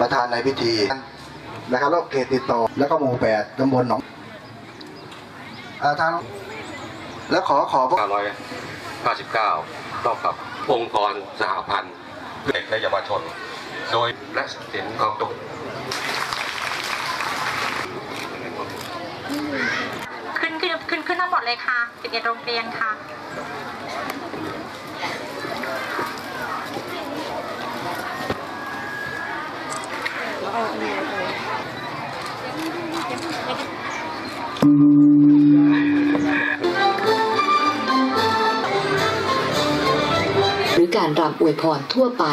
ประธานในพิธีนะครับแล้วเขตติดต่อ แล้วก็หมู่แปดตำบลหนองอ่าทางแล้วขอขอพวก959รอบกับองค์กรสหพันธ์เด็กและเยาวชน โดยและสินของตุกขึ้นขึ้นขึ้นขึ้นทั้งหมดเลยค่ะ11โรงเรียนค่ะ หรือการรำอวยพรทั่วไป